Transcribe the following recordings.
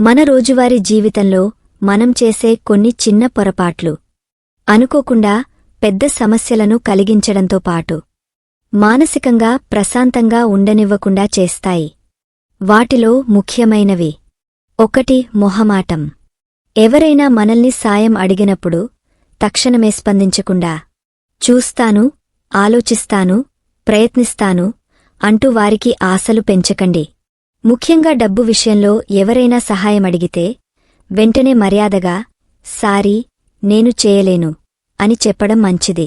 మన రోజువారీ జీవితంలో మనం చేసే కొన్ని చిన్న పొరపాట్లు. అనుకోకుండా పెద్ద సమస్యలను కలిగించడంతో పాటు మానసికంగా ప్రశాంతంగా ఉండనివ్వకుండా చేస్తాయి. వాటిలో ముఖ్యమైనవి. ఒకటి మొహమాటం. ఎవరైనా మనల్ని సాయం అడిగినప్పుడు తక్షణమే స్పందించకుండా చూస్తాను ఆలోచిస్తాను ప్రయత్నిస్తాను అంటూ వారికి ఆశలు పెంచకండి. ముఖ్యంగా డబ్బు విషయంలో ఎవరైనా సహాయమడిగితే వెంటనే మర్యాదగా సారీ నేను చేయలేను అని చెప్పడం మంచిది.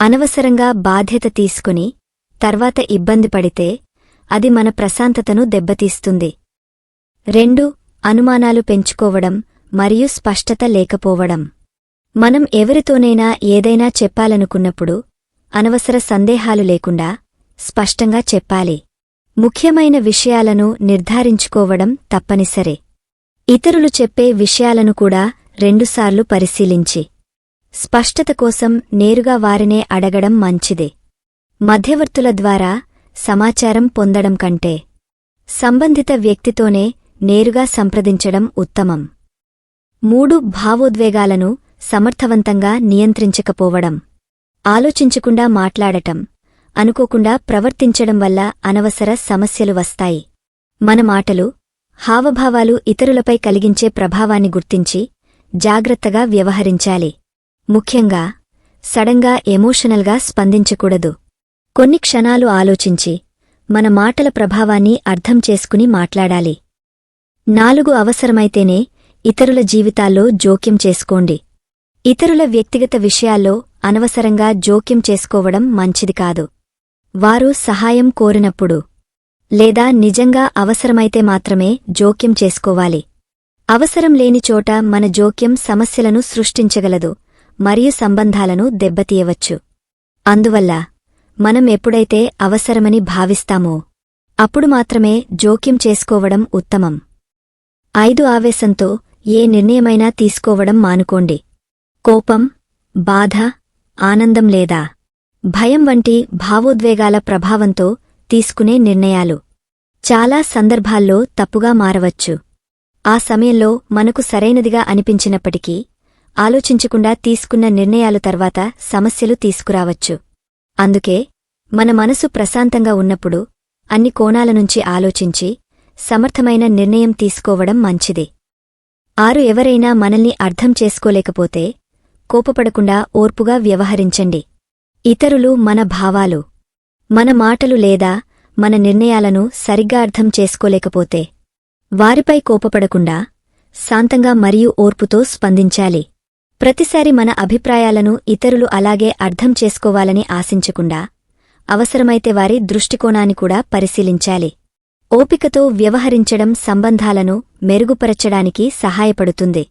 అనవసరంగా బాధ్యత తీసుకుని తర్వాత ఇబ్బంది పడితే అది మన ప్రశాంతతను దెబ్బతీస్తుంది. రెండు అనుమానాలు పెంచుకోవడం మరియు స్పష్టత లేకపోవడం. మనం ఎవరితోనైనా ఏదైనా చెప్పాలనుకున్నప్పుడు అనవసర సందేహాలు లేకుండా స్పష్టంగా చెప్పాలి. ముఖ్యమైన విషయాలను నిర్ధారించుకోవడం తప్పనిసరే. ఇతరులు చెప్పే విషయాలను కూడా రెండుసార్లు పరిశీలించి. స్పష్టత కోసం నేరుగా వారినే అడగడం మంచిదే. మధ్యవర్తుల ద్వారా సమాచారం పొందడం కంటే సంబంధిత వ్యక్తితోనే నేరుగా సంప్రదించడం ఉత్తమం. మూడు భావోద్వేగాలను సమర్థవంతంగా నియంత్రించకపోవడం. ఆలోచించకుండా మాట్లాడటం. అనుకోకుండా ప్రవర్తించడం వల్ల అనవసర సమస్యలు వస్తాయి. మన మాటలు హావభావాలు ఇతరులపై కలిగించే ప్రభావాన్ని గుర్తించి జాగ్రత్తగా వ్యవహరించాలి. ముఖ్యంగా సడంగా ఎమోషనల్గా స్పందించకూడదు. కొన్ని క్షణాలు ఆలోచించి మన మాటల ప్రభావాన్ని అర్థం చేసుకుని మాట్లాడాలి. నాలుగు అవసరమైతేనే ఇతరుల జీవితాల్లో జోక్యం చేసుకోండి. ఇతరుల వ్యక్తిగత విషయాల్లో అనవసరంగా జోక్యం చేసుకోవడం మంచిది కాదు. వారు సహాయం కోరినప్పుడు లేదా నిజంగా అవసరమైతే మాత్రమే జోక్యం చేసుకోవాలి. అవసరం లేని చోట మన జోక్యం సమస్యలను సృష్టించగలదు మరియు సంబంధాలను దెబ్బతీయవచ్చు. అందువల్ల మనం ఎప్పుడైతే అవసరమని భావిస్తామో అప్పుడు మాత్రమే జోక్యం చేసుకోవడం ఉత్తమం. ఐదు ఆవేశంతో ఏ నిర్ణయమైనా తీసుకోవడం మానుకోండి. కోపం బాధ ఆనందం లేదా భయం వంటి భావోద్వేగాల ప్రభావంతో తీసుకునే నిర్ణయాలు. చాలా సందర్భాల్లో తప్పుగా మారవచ్చు. ఆ సమయంలో మనకు సరైనదిగా అనిపించినప్పటికీ ఆలోచించకుండా తీసుకున్న నిర్ణయాలు తర్వాత సమస్యలు తీసుకురావచ్చు. అందుకే మన మనసు ప్రశాంతంగా ఉన్నప్పుడు అన్ని కోణాల నుంచి ఆలోచించి సమర్థమైన నిర్ణయం తీసుకోవడం మంచిది. ఆరు ఎవరైనా మనల్ని అర్థం చేసుకోలేకపోతే కోపపడకుండా ఓర్పుగా వ్యవహరించండి. ఇతరులు మన భావాలు మన మాటలు లేదా మన నిర్ణయాలను సరిగ్గా అర్థం చేసుకోలేకపోతే వారిపై కోపపడకుండా శాంతంగా మరియు ఓర్పుతో స్పందించాలి. ప్రతిసారి మన అభిప్రాయాలను ఇతరులు అలాగే అర్థం చేసుకోవాలని ఆశించకుండా అవసరమైతే వారి దృష్టికోణాన్ని కూడా పరిశీలించాలి. ఓపికతో వ్యవహరించడం సంబంధాలను మెరుగుపరచడానికి సహాయపడుతుంది.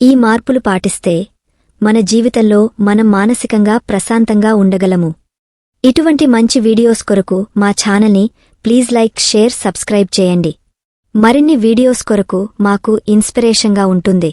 ఈ మార్పులు పాటిస్తే మన జీవితంలో మనం మానసికంగా ప్రశాంతంగా ఉండగలము. ఇటువంటి మంచి వీడియోస్ కొరకు మా ఛానల్ని ప్లీజ్ లైక్ షేర్ సబ్స్క్రైబ్ చేయండి. మరిన్ని వీడియోస్ కొరకు మాకు ఇన్స్పిరేషన్గా ఉంటుంది.